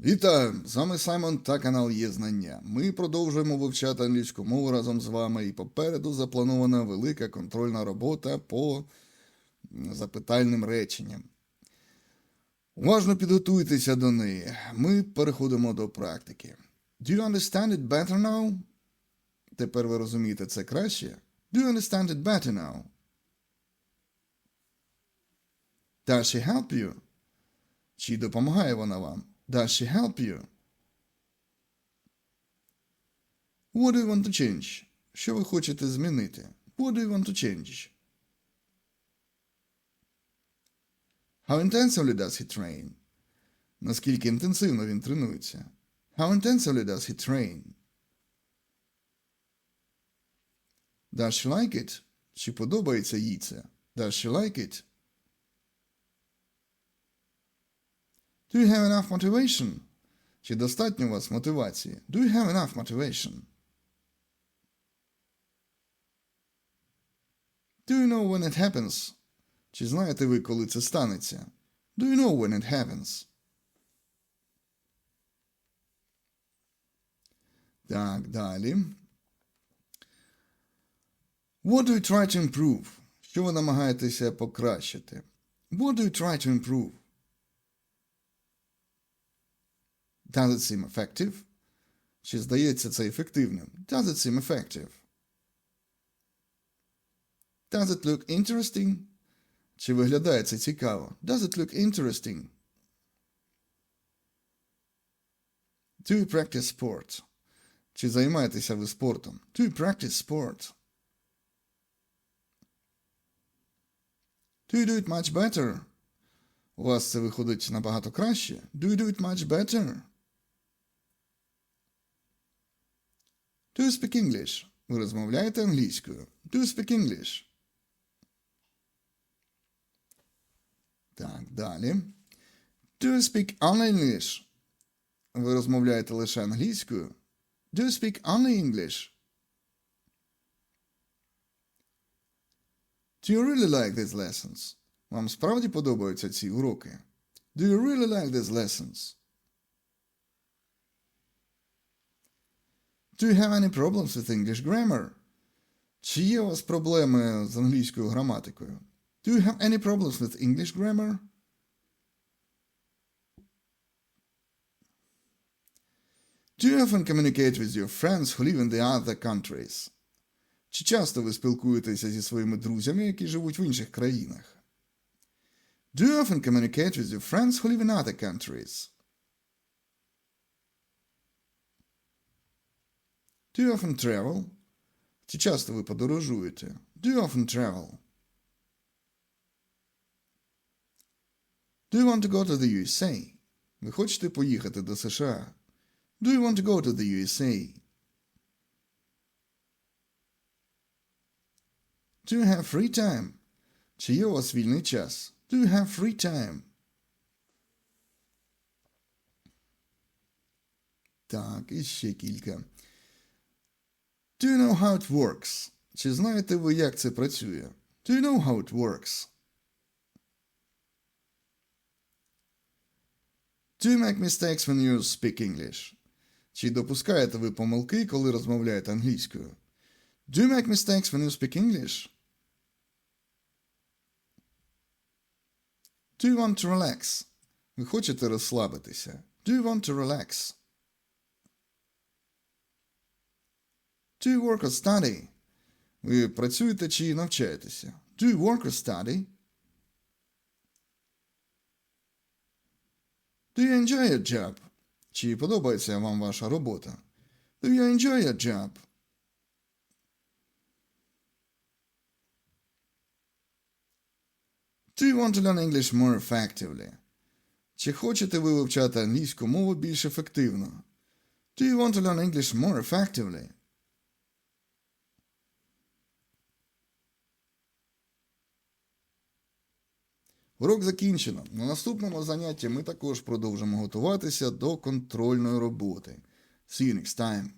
Вітаю! З вами Саймон та канал Є Знання. Ми продовжуємо вивчати англійську мову разом з вами, і попереду запланована велика контрольна робота по запитальним реченням. Уважно підготуйтеся до неї. Ми переходимо до практики. Do you understand it better now? Тепер ви розумієте це краще? Do you understand it better now? Does she help you? Чи допомагає вона вам? Does she help you? What do you want to change? Що ви хочете змінити? What do you want to change? How intensively does he train? Наскільки інтенсивно він тренується? How intensively does he train? Does she like it? Чи подобається їй це? Does she like it? Do you have enough motivation? Чи достатньо у вас мотивації? Do you have enough motivation? Do you know when it happens? Чи знаєте ви, коли це станеться? Do you know when it happens? Так, далі. What do you try to improve? Що ви намагаєтеся покращити? What do you try to improve? Does it seem effective? Чи здається це ефективним? Does it seem effective? Does it look interesting? Чи виглядає це цікаво? Does it look interesting? Do you practice sport? Чи займаєтеся ви спортом? Do you practice sport? Do you do it much better? У вас це виходить набагато краще? Do you do it much better? Do you speak English? Ви розмовляєте англійською? Do you speak English? Так, далі. Do you speak only English? Ви розмовляєте лише англійською? Do you speak only English? Do you really like these lessons? Вам справді подобаються ці уроки? Do you really like these lessons? Do you have any problems with English grammar? Чи є у вас проблеми з англійською граматикою? Do you have any problems with English grammar? Do you often communicate with your friends who live in the other countries? Чи часто ви спілкуєтеся зі своїми друзями, які живуть в інших країнах? Do you often communicate with your friends who live in other countries? Do you often travel? Чи часто ви подорожуєте? Do you often travel? Do you want to go to the USA? Ви хочете поїхати до США? Do you want to go to the USA? Do you have free time? Чи є у вас вільний час? Do you have free time? Так, і ще кілька. Do you know how it works? Чи знаєте ви, як це працює? Do you know how it works? Do you make mistakes when you speak English? Чи допускаєте ви помилки, коли розмовляєте англійською? Do you make mistakes when you speak English? Do you want to relax? Ви хочете розслабитися? Do you want to relax? Do you work or study? Ви працюєте чи навчаєтеся? Do you work or study? Do you enjoy your job? Чи подобається вам ваша робота? Do you enjoy your job? Do you want to learn English more effectively? Чи хочете ви вивчати англійську мову більш ефективно? Do you want to learn English more effectively? Урок закінчено. На наступному занятті ми також продовжимо готуватися до контрольної роботи. See you next time.